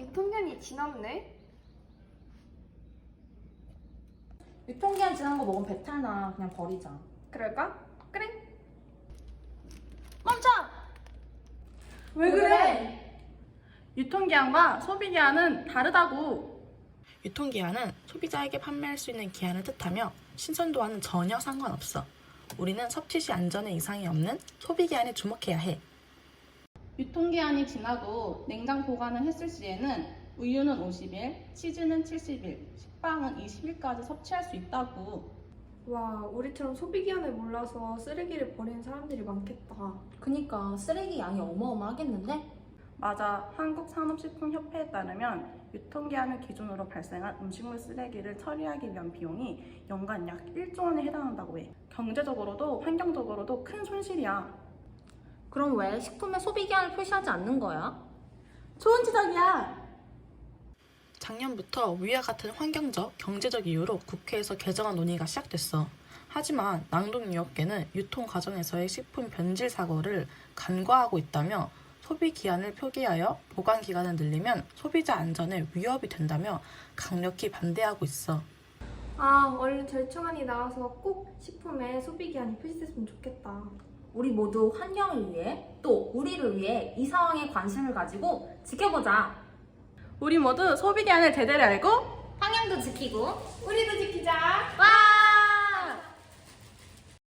유통기한이 지났네? 유통기한 지난 거 먹으면 배탈 나. 그냥 버리자. 그럴까? 그래. 멈춰! 왜 그래? 유통기한과 소비기한은 다르다고. 유통기한은 소비자에게 판매할 수 있는 기한을 뜻하며 신선도와는 전혀 상관없어. 우리는 섭취 시 안전에 이상이 없는 소비기한에 주목해야 해. 유통기한이 지나고 냉장 보관을 했을 시에는 우유는 50일, 치즈는 70일, 식빵은 20일까지 섭취할 수 있다고. 와, 우리처럼 소비기한을 몰라서 쓰레기를 버리는 사람들이 많겠다. 그니까 쓰레기 양이 어마어마하겠는데? 맞아. 한국산업식품협회에 따르면 유통기한을 기준으로 발생한 음식물 쓰레기를 처리하기 위한 비용이 연간 약 1조 원에 해당한다고 해. 경제적으로도 환경적으로도 큰 손실이야. 그럼 왜 식품에 소비 기한을 표시하지 않는 거야? 좋은 지적이야. 작년부터 위와 같은 환경적, 경제적 이유로 국회에서 개정안 논의가 시작됐어. 하지만 낭동유업계는 유통 과정에서의 식품 변질 사고를 간과하고 있다며 소비 기한을 표기하여 보관 기간을 늘리면 소비자 안전에 위협이 된다며 강력히 반대하고 있어. 아, 얼른 절충안이 나와서 꼭 식품에 소비 기한이 표시됐으면 좋겠다. 우리 모두 환경을 위해 또 우리를 위해 이 상황에 관심을 가지고 지켜보자. 우리 모두 소비 기한을 제대로 알고 환경도 지키고 우리도 지키자. 와!